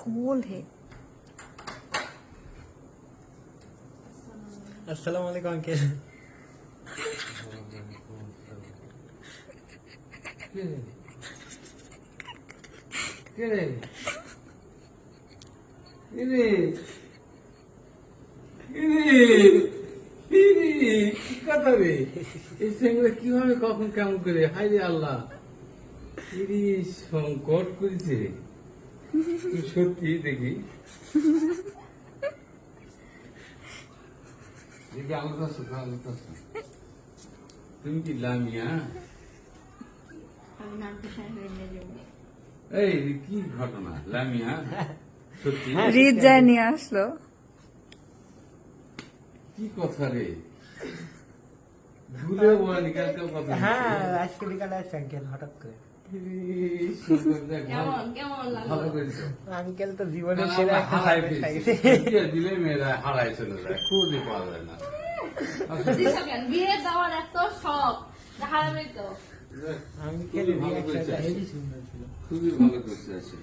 खोल है আসসালামু আলাইকুম আঙ্কেল কে রে? কে রে? কে রে? কে রে? কে রে? কি কথা রে? এই ছেলেগুলো কিভাবে কখন কেমন করে হাই রে আল্লাহ ইরি সংকট করেছে রে। তুই সত্যি দেখি দেখি আলাদা আছো আলাদা আছো তুমি কি লামিয়া আমি নাম পিছনে হয়ে নিয়ে যাবো এই কি ঘটনা লামিয়া সত্যি রিত যায় নিয়ে আসলো কি কথা রে ভুলে বলি কালকে কথা হ্যাঁ আজকে বিকালে আসছে আঙ্কেল হঠাৎ করে আঙ্কেল তো জীবনে সেরা একটা হারাই খাইছে। দিলে মেয়েরা হারাই চলে যায় খুঁজে পাওয়া যায় না। আচ্ছা, দিছো কেন? বিয়ে দেওয়ার এত শখ হারাবে তো। দেখ, আঙ্কেলের খুবই ভালো করছে আছে